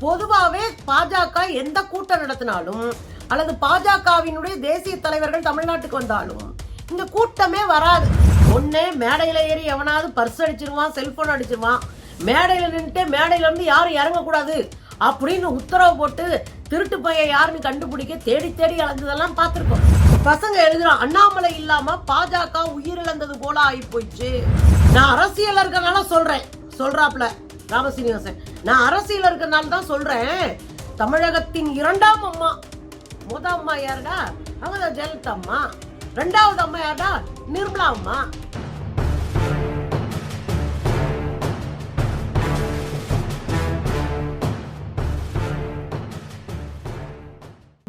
பொதுவாகவே பாஜக எந்த கூட்டம் நடத்தினாலும் அல்லது பாஜகவினுடைய தேசிய தலைவர்கள் தமிழ்நாட்டுக்கு வந்தாலும் இந்த கூட்டமே வராது. ஒன்று மேடையில ஏறி எவனாவது பர்ஸ் அடிச்சிருவான் செல்போன் அடிச்சிருவான் மேடையில நின்றுட்டு மேடையில இருந்து யாரும் இறங்கக்கூடாது அப்படின்னு உத்தரவு போட்டு திருட்டு பையன் யாருன்னு கண்டுபிடிக்க தேடி தேடி அலைஞ்சதெல்லாம் பார்த்துருக்கோம். பசங்க எழுதுறான் அண்ணாமலை இல்லாம பாஜக உயிரிழந்தது போல ஆகி போயிடுச்சு நான் அரசியல் இருக்கனால சொல்றேன். சொல்றாப்ல ராமசீனிவாசன் நான் அரசியல் இருக்கனால தான் சொல்றேன். தமிழகத்தின் இரண்டாம் அம்மா முத அம்மா யாருடா? அவங்க ஜெயலலிதா அம்மா. ரெண்டாவது அம்மா யாருடா? நிர்மலா அம்மா.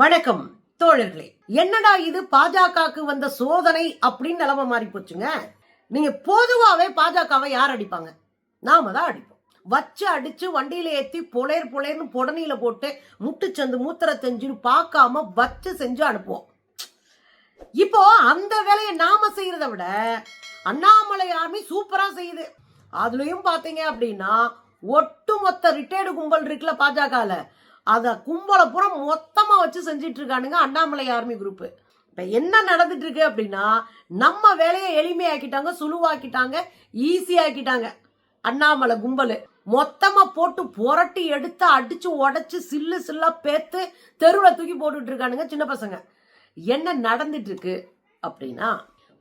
வணக்கம் தோழர்களே. என்னடா இது பாஜகவுக்கு வந்த சோதனை அப்படின்னு நிலைமை மாறி போச்சுங்க. நீங்க பொதுவாகவே பாஜகவை யார் அடிப்பாங்க? நாம தான் அடிப்போம். வச்சு அடிச்சு வண்டியில ஏத்தி புலையர் புலையர்னு புடனியில போட்டு முட்டுச்சந்து மூத்திர செஞ்சுன்னு பார்க்காம வச்சு செஞ்சு அனுப்புவோம். இப்போ அந்த வேலையை நாம செய்யறத விட அண்ணாமலை ஆர்மி சூப்பரா செய்யுது. அதுலயும் பாத்தீங்க அப்படின்னா ஒட்டுமொத்த ரிட்டையர்டு கும்பல் இருக்குல்ல பாஜகல. அத கும்பலை பூரா மொத்தமா வச்சு செஞ்சிட்டு இருக்கானுங்க அண்ணாமலை ஆர்மி குரூப் இப்ப என்ன நடந்துட்டு இருக்கு அப்படின்னா நம்ம வேலையை எளிமையாக்கிட்டாங்க சுலுவாக்கிட்டாங்க ஈஸியாக்கிட்டாங்க அண்ணாமலை கும்பல். மொத்தமா போட்டு புரட்டி எடுத்து அடிச்சு உடைச்சு சில்லு சில்லா பேத்து தெருவில் தூக்கி போட்டுட்டு இருக்கானுங்க சின்ன பசங்க. என்ன நடந்துட்டு இருக்கு அப்படின்னா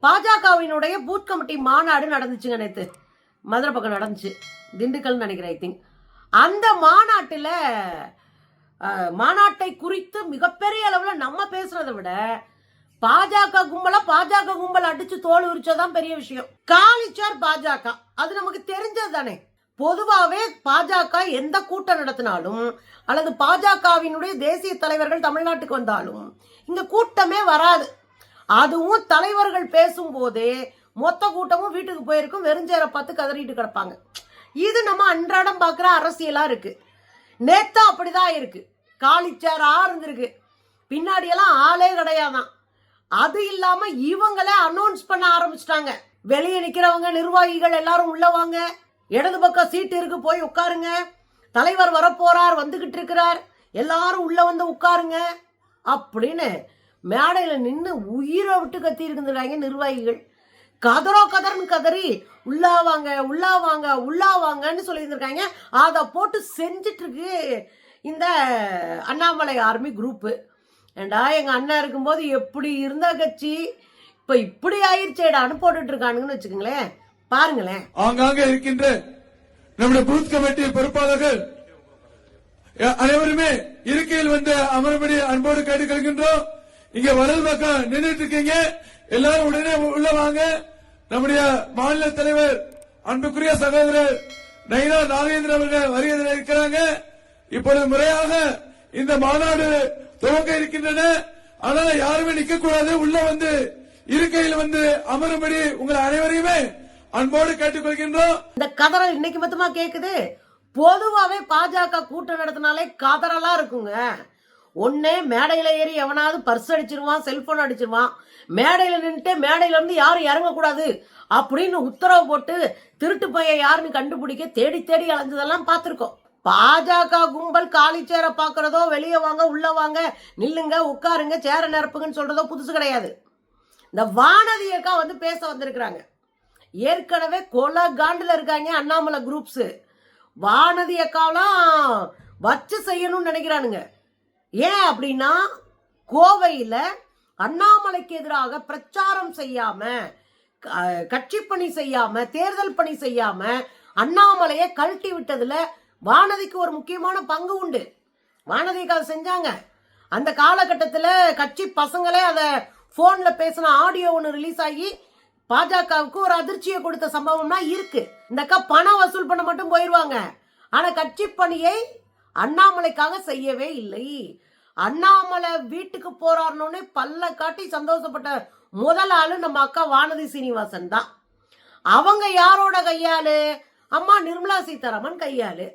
பாஜகவினுடைய பூத் கமிட்டி மாநாடு நடந்துச்சுங்க நேற்று மதுரை பக்கம் நடந்துச்சு. திண்டுக்கல்னு நினைக்கிறேன் ஐ திங்க் அந்த மாநாட்டில் மாநாட்டை குறித்து மிகப்பெரிய அளவில் நம்ம பேசுறதை விட பாஜக கும்பல பாஜக கும்பல் அடிச்சு தோல் உரிச்சதான் பெரிய விஷயம். காலிச்சார் பாஜக. அது நமக்கு தெரிஞ்சது தானே பொதுவாகவே பாஜக எந்த கூட்டம் நடத்தினாலும் அல்லது பாஜகவினுடைய தேசிய தலைவர்கள் தமிழ்நாட்டுக்கு வந்தாலும் இங்கே கூட்டமே வராது. அதுவும் தலைவர்கள் பேசும்போதே மொத்த கூட்டமும் வீட்டுக்கு போயிருக்கும் வெறுஞ்சேரை பார்த்து கதறிட்டு கிடப்பாங்க. இது நம்ம அன்றாடம் பார்க்குற அரசியலா இருக்கு. நேத்தா அப்படிதான் இருக்குது காலிச்சேரா இருந்திருக்கு. பின்னாடியெல்லாம் ஆளே கிடையாதான். அது இல்லாமல் இவங்களே அனௌன்ஸ் பண்ண ஆரம்பிச்சிட்டாங்க. வெளியே நிற்கிறவங்க நிர்வாகிகள் எல்லாரும் உள்ள வாங்க. இடது பக்கம் சீட்டு இருக்கு போய் உட்காருங்க. தலைவர் வரப்போறார் வந்துகிட்டு இருக்கிறார். எல்லாரும் உள்ள வந்து உட்காருங்க. அப்படின்னு மேடையில் நின்று உயிரை விட்டு கத்தி இருந்துருக்காங்க நிர்வாகிகள். கதறோ கதர்னு கதறி உள்ளா வாங்க உள்ளா வாங்க உள்ளா வாங்கன்னு சொல்லியிருந்திருக்காங்க. அதை போட்டு செஞ்சிட்டு இருக்கு இந்த அண்ணாமலை ஆர்மி குரூப்பு ஏண்டா எங்க அண்ணன் இருக்கும்போது எப்படி இருந்த கட்சி? இப்ப இப்படி ஆயிடுச்சேடான்னு போட்டுட்டு இருக்கானுங்கன்னு வச்சுக்கோங்களேன். பாருங்களேன். ஆங்காங்க இருக்கின்ற நம்முடைய பூத் கமிட்டி பொறுப்பாளர்கள் அனைவருமே இருக்கையில் வந்து அமரும்படி அன்போடு கேட்டுக்கொள்கின்றோம். இங்க வலது பக்கம் நின்றுட்டு இருக்கீங்க. எல்லாரும் உடனே உள்ள வாங்க. நம்முடைய மாநில தலைவர் அன்புக்குரிய சகோதரர் நைனா நாகேந்திரன் அவர்கள் வருகை இருக்கிறாங்க. இப்பொழுது முறையாக இந்த மாநாடு துவங்க இருக்கின்றன. ஆனால் யாருமே நிக்க கூடாது உள்ள வந்து இருக்கையில் வந்து அமரும்படி உங்கள் அனைவரையுமே அன்போடு கேட்டுக்கொள்கின்றோம். இந்த கதறல் இன்னைக்கு மட்டுமா கேக்குது? பொதுவாவே பாஜக கூட்டம் நடத்தினாலே கதறலா இருக்குங்க. ஒன்னே மேடையில ஏறி எவனாவது பர்ஸ் அடிச்சிருவான் செல்போன் அடிச்சிருவான் மேடையில நின்றுட்டு மேடையில இருந்து யாரும் இறங்கக்கூடாது அப்படின்னு உத்தரவு போட்டு திருட்டு பையன் யாருன்னு கண்டுபிடிக்க தேடி தேடி அலைஞ்சதெல்லாம் பார்த்துருக்கோம். பாஜக கும்பல் காலி சேரை பாக்குறதோ வெளியே வாங்க உள்ள வாங்க நில்லுங்க உட்காருங்க சேர நிரப்புங்கன்னு சொல்றதோ புதுசு கிடையாது. இந்த வானதியக்கா வந்து பேச வந்திருக்கிறாங்க. ஏற்கனவே கொலை காண்டில் இருக்காங்க அண்ணாமலை குரூப்ஸ் வானதி அக்காவெல்லாம் வச்சு செய்யணும்னு நினைக்கிறானுங்க. ஏன் அப்படின்னா கோவையில் அண்ணாமலைக்கு எதிராக பிரச்சாரம் செய்யாம க- கட்சி பணி செய்யாம தேர்தல் பணி செய்யாம அண்ணாமலையை கழட்டி விட்டதுல வானதிக்கு ஒரு முக்கியமான பங்கு உண்டு. வானதிக்கு அதை செஞ்சாங்க. அந்த காலகட்டத்தில் கட்சி பசங்களே அதை ஃபோனில் பேசின ஆடியோ ஒன்று ரிலீஸ் ஆகி பாஜகவுக்கு ஒரு அதிர்ச்சியை கொடுத்த சம்பவம்னா இருக்கு. இந்த அக்கா பணம் வசூல் பண்ண மட்டும் போயிடுவாங்க ஆனா கட்சி பணியை அண்ணாமலைக்காக செய்யவே இல்லை. அண்ணாமலை வீட்டுக்கு போறாருன்னு பல்ல காட்டி சந்தோஷப்பட்ட முதல் ஆளு நம்ம அக்கா வானதி சீனிவாசன் தான். அவங்க யாரோட கையாளு? அம்மா நிர்மலா சீதாராமன் கையாளு.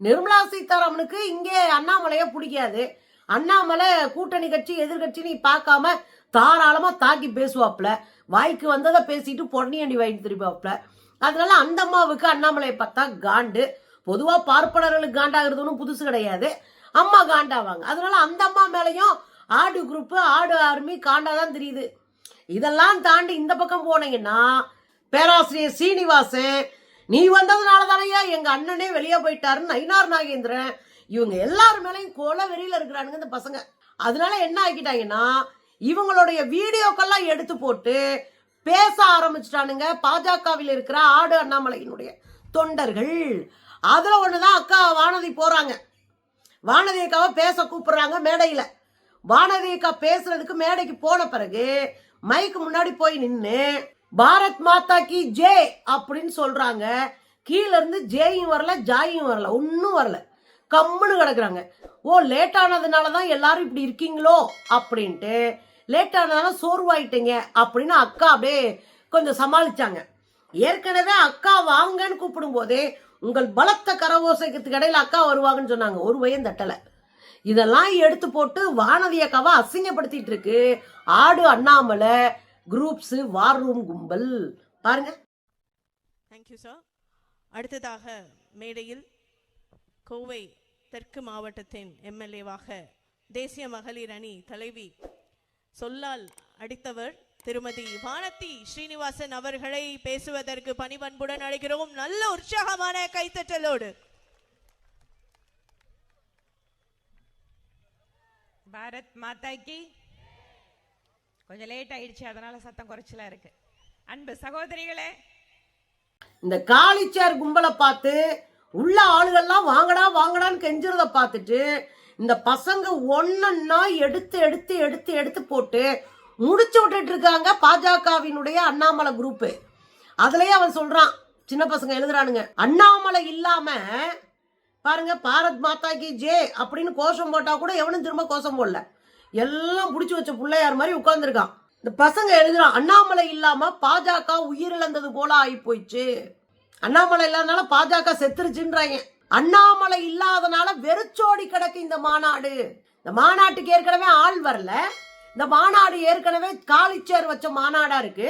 நிர்மலா சீதாராமனுக்கு இங்கே அண்ணாமலைய பிடிக்காது. அண்ணாமலை கூட்டணி கட்சி எதிர்கட்சின்னு பார்க்காம தாராளமா தாக்கி பேசுவாப்ல வாய்க்கு வந்ததை பேசிட்டு பொன்னியண்டி வாங்கி திருப்பாப்ல அதனால அந்த அம்மாவுக்கு அண்ணாமலையை பார்த்தா காண்டு. பொதுவா பார்ப்பனர்களுக்கு காண்டாகிறது ஒன்றும் புதுசு கிடையாது. அம்மா காண்டாவாங்க. அதனால அந்த அம்மா மேலேயும் ஆடு குரூப் ஆடு ஆர்மி காண்டாதான் தெரியுது. இதெல்லாம் தாண்டி இந்த பக்கம் போனீங்கன்னா பேராசிரியர் சீனிவாசன் நீ வந்ததுனால தானையா எங்க அண்ணனே வெளியே போயிட்டாருன்னு நயினார் நாகேந்திரன் இவங்க எல்லார் மேலேயும் கொலை வெறியில இருக்கிறானுங்க இந்த பசங்க. அதனால என்ன ஆக்கிட்டாங்கன்னா இவங்களுடைய வீடியோக்கெல்லாம் எடுத்து போட்டு பேச ஆரம்பிச்சிட்டானுங்க. பாஜகவில் இருக்கிற ஆடு அண்ணாமலையினுடைய தொண்டர்கள். அதுல ஒண்ணுதான் அக்கா வானதி போறாங்க. வானதி அக்காவை பேச கூப்பிடுறாங்க மேடையில. வானதி அக்கா பேசுறதுக்கு மேடைக்கு போன பிறகு மைக்கு முன்னாடி போய் நின்று பாரத் மாதா கி ஜே அப்படின்னு சொல்றாங்க. கீழேருந்து ஜேயும் வரல ஜாயும் வரல ஒன்றும் வரல. கம்முன்னு கிடக்குறாங்க. ஓ லேட் ஆனதுனால தான் எல்லாரும் இப்படி இருக்கீங்களோ? அப்படின்ட்டு லேட் ஆனதுனால சோர்வாயிட்டீங்க அப்படின்னு அக்கா அப்படியே கொஞ்சம் சமாளிச்சாங்க. ஏற்கனவே அக்கா வாங்கன்னு கூப்பிடும் போதே உங்கள் பலத்த கரவோசைக்கு இடையில அக்கா வருவாங்கன்னு சொன்னாங்க. ஒரு வயம் தட்டலை. இதெல்லாம் எடுத்து போட்டு வானதி அக்காவை அசிங்கப்படுத்திட்டு இருக்கு. ஆடு அண்ணாமலை குரூப்ஸ் வார் ரூம் கும்பல். பாருங்க. தேங்க்யூ சார் அடுத்ததாக மேடையில் கோவை தெற்கு மாவட்டத்தின் எம்எல்ஏவாக தேசிய மகளிர் அணி தலைவி சொல்லால் அடித்தவர் திருமதி வானதி ஸ்ரீனிவாசன் அவர்களை பேசுவதற்கு பணிபண்புடன் அழைக்கிறோம். நல்ல உற்சாகமான கைத்தட்டலோடு. பாரத் மாதாக்கு கொஞ்சம் லேட் ஆயிடுச்சு அதனால சத்தம் குறைச்சலா இருக்கு. அன்பு சகோதரிகளே. இந்த காலிச்சேர் கும்பலை பார்த்து உள்ள ஆளுகள்லாம் வாங்கடா வாங்கடான்னு கெஞ்சுறத பார்த்துட்டு இந்த பசங்க ஒன்னொன்னா எடுத்து எடுத்து எடுத்து எடுத்து போட்டு முடிச்சு விட்டுட்டு இருக்காங்க பாஜகவினுடைய அண்ணாமலை குரூப்பு அதுலயே அவன் சொல்றான் சின்ன பசங்க எழுதுறானுங்க அண்ணாமலை இல்லாம பாருங்க பாரத் மாதா கி ஜே அப்படின்னு கோஷம் போட்டா கூட எவனும் திரும்ப கோஷம் போடல. எல்லாம் பிடிச்சி வச்ச பிள்ளையார் மாதிரி உட்காந்துருக்கான் இந்த பசங்க எழுதுறான் அண்ணாமலை இல்லாம பாஜக உயிரிழந்தது போல ஆகி போயிடுச்சு அண்ணாமலை இல்லாதனால பாஜக செத்துருச்சுன்றாங்க. அண்ணாமலை இல்லாதனால வெறிச்சோடி கிடக்கு இந்த மாநாடு. இந்த மாநாட்டுக்கு ஏற்கனவே ஆள் வரல. இந்த மாநாடு ஏற்கனவே காலிச்சேர் வச்ச மாநாடா இருக்கு.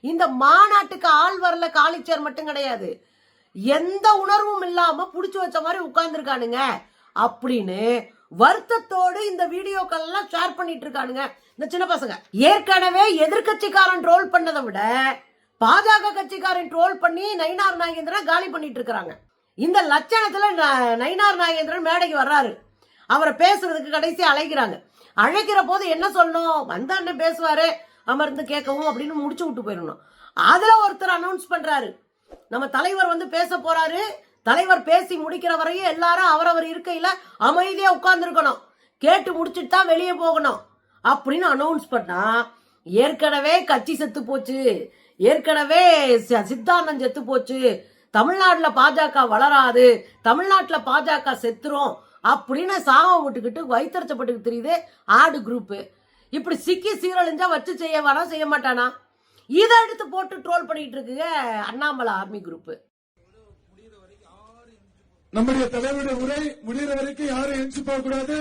இந்த மாநாட்டுக்கு ஆள் வரல காலிச்சேர் மட்டும் கிடையாது. எந்த உணர்வும் இல்லாம புடிச்சு வச்ச மாதிரி உட்கார்ந்துருக்கானுங்க. அப்படின்னு வருத்தத்தோடு இந்த வீடியோக்கள் எல்லாம் ஷேர் பண்ணிட்டு இருக்கானுங்க. இந்த சின்ன பசங்க. ஏற்கனவே எதிர்க்கட்சிக்காரன் ட்ரோல் பண்ணதை விட பாஜக கட்சிக்காரன் ட்ரோல் பண்ணி நயினார் நாகேந்திரன் காலி பண்ணிட்டு இருக்கிறாங்க. இந்த லட்சணத்துல ந- நயினார் நாகேந்திரன் மேடைக்கு வர்றாரு. அவரை பேசுறதுக்கு கடைசி அழைக்கிறாங்க. அழைக்கிற போது என்ன சொல்லணும்? வந்த அண்ணன் பேசுவாரு. அமர்ந்து கேட்கவும் அப்படின்னு முடிச்சு விட்டு போயிடணும். அதுல ஒருத்தர் அனௌன்ஸ் பண்றாரு. நம்ம தலைவர் வந்து பேச போறாரு. தலைவர் பேசி முடிக்கிற வரையும் எல்லாரும் அவரவர் இருக்கையில அமைதியா உட்கார்ந்துருக்கணும். கேட்டு முடிச்சிட்டு தான் வெளியே போகணும். அப்படின்னு அனௌன்ஸ் பண்ணா ஏற்கனவே கட்சி செத்து போச்சு. ஏற்கனவே சி- சித்தாந்தம் செத்து போச்சு. தமிழ்நாட்டில் பாஜக வளராது. தமிழ்நாட்டில் பாஜக செத்துரும் அப்படின்னு சாகம் விட்டுக்கிட்டு வைத்தறிச்சப்பட்டுக்கு தெரியுது ஆடு குரூப்பு இப்படி சிக்கி சீரழிஞ்சா வச்சு செய்ய வேணாம் செய்ய மாட்டானா? இதை எடுத்து போட்டு ட்ரோல் பண்ணிட்டு இருக்குங்க அண்ணாமலை ஆர்மி குரூப்பு நம்முடைய தலைவருடைய உரை முடிகிற வரைக்கும் யாரும் எந்திச்சு போக கூடாது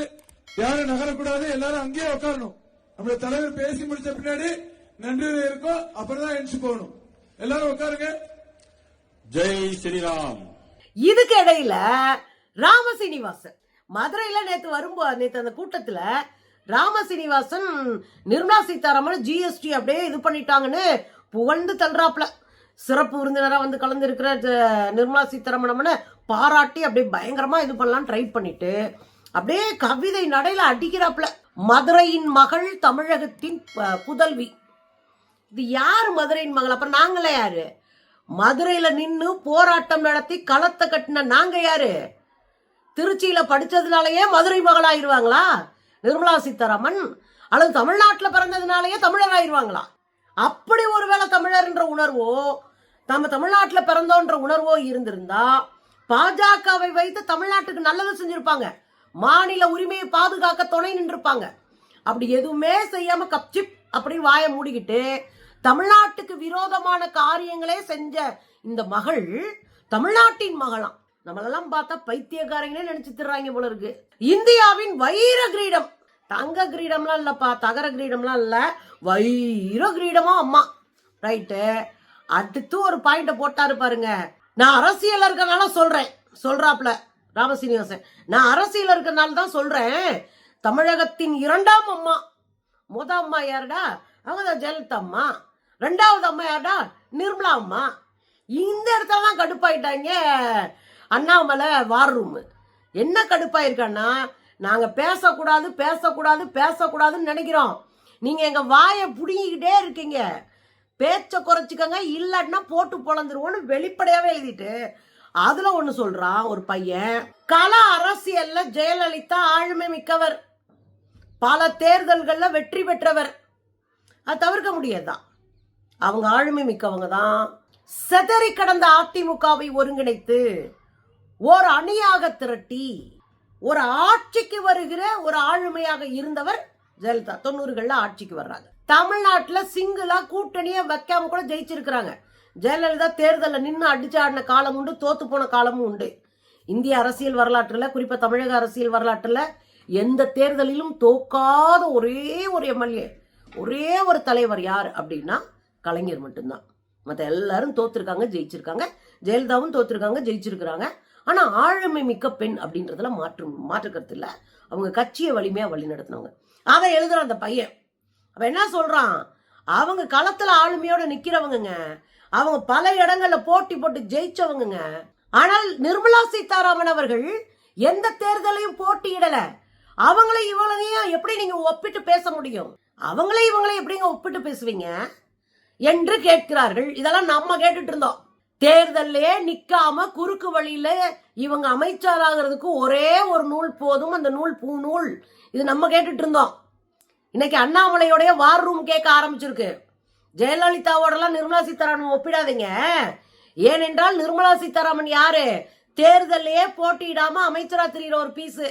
யாரும் நகரக்கூடாது எல்லாரும் அங்கேயே உட்காரணும் நம்முடைய தலைவர் பேசி முடிச்ச பின்னாடி நன்றி இருக்கும் அப்புறம் தான் எந்திச்சு போகணும். எல்லாரும் உட்காருங்க. ஜெய் ஸ்ரீராம். இதுக்கு இடையில ராமசீனிவாசன். மதுரையில நேத்து வரும்போது நேத்து அந்த கூட்டத்துல ராமசீனிவாசன் நிர்மலா சீதாராமன் ஜிஎஸ்டி அப்படியே இது பண்ணிட்டாங்கன்னு புகழ்ந்து தள்ளுறாப்ல சிறப்பு விருந்தினரா வந்து கலந்துருக்கிற நிர்மலா சீதாராமன் பாராட்டி அப்படியே பயங்கரமா இது பண்ணலாம் ட்ரை பண்ணிட்டு அப்படியே கவிதை நடையில அடிக்கிறாப்ல மதுரையின் மகள் தமிழகத்தின் புதல்வி. இது யார் மதுரையின் மகள்? அப்புறம் நாங்களே யாரு? மதுரையில நின்று போராட்டம் நடத்தி களத்தை கட்டின நாங்க யாரு? திருச்சியில படிச்சதுனாலயே மதுரை மகளாயிருவாங்களா? நிர்மலா சீதாராமன்? அல்லது தமிழ்நாட்டில் பிறந்ததுனாலயே தமிழர் ஆயிடுவாங்களா அப்படி ஒருவேளை தமிழர்ன்ற உணர்வோ நம்ம தமிழ்நாட்டில் பிறந்தோன்ற உணர்வோ இருந்திருந்தா பாஜகவை வைத்து தமிழ்நாட்டுக்கு நல்லது செஞ்சிருப்பாங்க. மாநில உரிமையை பாதுகாக்க துணை நின்றுப்பாங்க அப்படி எதுவுமே செய்யாம கப்சிப் அப்படின்னு வாயை மூடிக்கிட்டு தமிழ்நாட்டுக்கு விரோதமான காரியங்களே செஞ்ச இந்த மகள் தமிழ்நாட்டின் மகளாம். நம்மளெல்லாம் பார்த்தா பைத்தியக்காரங்களே நினைச்சு திடுறாங்க போல இருக்கு. இந்தியாவின் வைர கிரீடம். தங்க கிரீடம்லாம் இல்லப்பா தகர கிரீடம்லாம் இல்ல. வைர கிரீடமா அம்மா. ரைட்டு. அடுத்து ஒரு பாயிண்ட போட்டாரு பாருங்க. நான் அரசியல் இருக்கனால சொல்றேன். சொல்றாப்ல ராமசீனிவாசன். நான் அரசியல் இருக்கிறனால தான் சொல்றேன். தமிழகத்தின் இரண்டாம் அம்மா. முத அம்மா யாருடா? அவங்க ஜெயலலிதா அம்மா. ரெண்டாவது அம்மா யாருடா நிர்மலா அம்மா. இந்த இடத்துல தான் கடுப்பாயிட்டாங்க. அண்ணாமலை வார் ரூம் என்ன கடுப்பாயிருக்கான்னா நாங்கள் பேசக்கூடாது பேசக்கூடாது பேசக்கூடாதுன்னு நினைக்கிறோம். நீங்கள் எங்கள் வாயை பிடிங்கிக்கிட்டே இருக்கீங்க. பேச்சை குறைச்சிக்கங்க இல்லைன்னா போட்டு பொழந்துருவோன்னு வெளிப்படையாகவே எழுதிட்டு அதுல ஒண்ணு சொல்றான் ஒரு பையன் கல அரசியல்ல ஜெயலலிதா ஆளுமை மிக்கவர். பல தேர்தல்கள்ல வெற்றி பெற்றவர். அது தவிர்க்க முடியாதுதான். அவங்க ஆளுமை மிக்கவங்க தான் செதறி கடந்த அதிமுகவை ஒருங்கிணைத்து ஒரு அணியாக திரட்டி ஒரு ஆட்சிக்கு வருகிற ஒரு ஆளுமையாக இருந்தவர் ஜெயலலிதா. தொண்ணூறுகள்ல ஆட்சிக்கு வர்றாங்க. தமிழ்நாட்டில் சிங்கிளா கூட்டணியை வைக்காம கூட ஜெயிச்சிருக்கிறாங்க. ஜெயலலிதா தேர்தலில் நின்று அடிச்சு ஆடின காலம் உண்டு தோத்து போன காலமும் உண்டு. இந்திய அரசியல் வரலாற்றில் குறிப்பா தமிழக அரசியல் வரலாற்றில் எந்த தேர்தலிலும் தோக்காத ஒரே ஒரு எம்எல்ஏ ஒரே ஒரு தலைவர் யார் அப்படின்னா கலைஞர் மட்டும்தான். மற்ற எல்லாரும் தோத்துருக்காங்க ஜெயிச்சிருக்காங்க. ஜெயலலிதாவும் தோத்துருக்காங்க ஜெயிச்சிருக்கிறாங்க. ஆனால் ஆளுமை மிக்க பெண் அப்படின்றதுல மாற்று மாற்றுக்கிறது இல்லை. அவங்க கட்சியை வலிமையாக வழி நடத்தினவங்க. அதை எழுதுறான் அந்த பையன். அவன் என்ன சொல்கிறான் அவங்க களத்தில் ஆளுமையோட நிற்கிறவங்கங்க அவங்க பல இடங்களில் போட்டி போட்டு ஜெயிச்சவங்கங்க. ஆனால் நிர்மலா சீதாராமன் அவர்கள் எந்த தேர்தலையும் போட்டியிடல. அவங்களே இவங்களையும் எப்படி நீங்க ஒப்பிட்டு பேச முடியும்? அவங்களே இவங்களே எப்படிங்க ஒப்பிட்டு பேசுவீங்க? என்று கேட்கிறார்கள். இதெல்லாம் நம்ம கேட்டுட்டு இருந்தோம். தேர்தல்லே நிக்காம குறுக்கு வழியில இவங்க அமைச்சராகிறதுக்கு ஒரே ஒரு நூல் போதும். அந்த நூல் பூ நூல் இது நம்ம கேட்டுட்டு இருந்தோம். இன்னைக்கு அண்ணாமலையோடைய வார் ரூம் கேட்க ஆரம்பிச்சிருக்கு. ஜெயலலிதாவோடலாம் நிர்மலா சீதாராமன் ஒப்பிடாதீங்க. ஏனென்றால் நிர்மலா சீதாராமன் யாரு? தேர்தலையே போட்டியிடாம அமைச்சரா தெரியுற ஒரு பீஸு.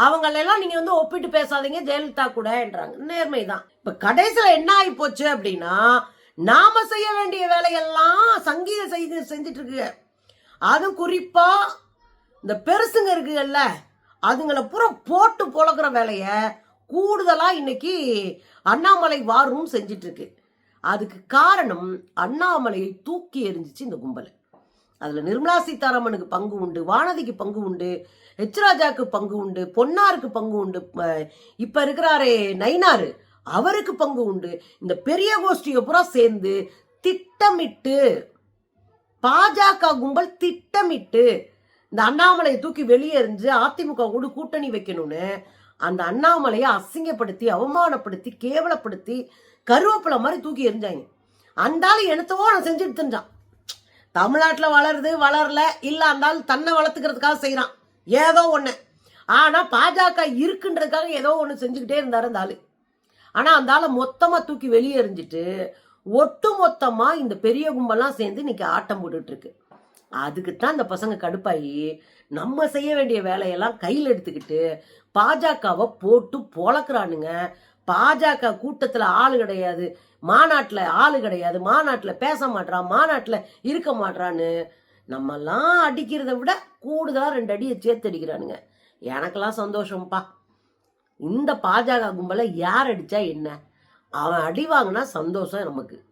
அவங்களெல்லாம் நீங்க வந்து ஒப்பிட்டு பேசாதீங்க. ஜெயலலிதா கூட என்றாங்க. நேர்மைதான். இப்ப கடைசியில என்ன ஆகி போச்சு அப்படின்னா நாம செய்ய வேண்டிய வேலையெல்லாம் சங்கீத செய்து செஞ்சுட்டு இருக்கு அதுவும் குறிப்பா இந்த பெருசுங்க இருக்குல்ல அதுங்களை பூரா போட்டு பொழக்கிற வேலைய கூடுதலா இன்னைக்கு அண்ணாமலை வாரும் செஞ்சிட்டு இருக்கு அதுக்கு காரணம் அண்ணாமலையை தூக்கி எறிஞ்சிச்சு இந்த கும்பல். அதில் நிர்மலா சீதாராமனுக்கு பங்கு உண்டு வானதிக்கு பங்கு உண்டு ஹெச் பங்கு உண்டு பொன்னாருக்கு பங்கு உண்டு. இப்போ இருக்கிறாரே நைனாரு அவருக்கு பங்கு உண்டு. இந்த பெரிய கோஷ்டியை பூரா சேர்ந்து திட்டமிட்டு பாஜக கும்பல் திட்டமிட்டு இந்த அண்ணாமலையை தூக்கி வெளியே எறிஞ்சு அதிமுக கூட கூட்டணி வைக்கணும்னு அந்த அண்ணாமலையை அசிங்கப்படுத்தி அவமானப்படுத்தி கேவலப்படுத்தி கருவேப்பிலை மாதிரி தூக்கி எறிஞ்சாங்க. அந்தாலும் எனத்தவோ நான் செஞ்சுட்டு தெரிஞ்சான் தமிழ்நாட்டில் வளருது வளரல இல்லை அந்தாலும் தன்னை வளர்த்துக்கிறதுக்காக செய்கிறான் ஏதோ ஒன்று ஆனால் பாஜக இருக்குன்றதுக்காக ஏதோ ஒன்று செஞ்சுக்கிட்டே இருந்தார் அந்த ஆள். ஆனால் அந்த ஆளை மொத்தமாக தூக்கி வெளியே எறிஞ்சிட்டு ஒட்டு மொத்தமாக இந்த பெரிய கும்பல்லாம் சேர்ந்து இன்னைக்கு ஆட்டம் போட்டுட்டு இருக்கு அதுக்கு தான் இந்த பசங்க கடுப்பாயி நம்ம செய்ய வேண்டிய வேலையெல்லாம் கையில் எடுத்துக்கிட்டு பாஜகவை போட்டு பொழக்கிறானுங்க. பாஜக கூட்டத்தில் ஆள் கிடையாது மாநாட்டில் ஆள் கிடையாது மாநாட்டில் பேச மாட்றான் மாநாட்டில் இருக்க மாட்றான்னு நம்மெல்லாம் அடிக்கிறத விட கூடுதலாக ரெண்டு அடியை சேர்த்து அடிக்கிறானுங்க. எனக்கெல்லாம் சந்தோஷம்ப்பா. இந்த பாஜக கும்பலை யார் அடித்தா என்ன? அவன் அடி வாங்கினா சந்தோஷம் நமக்கு.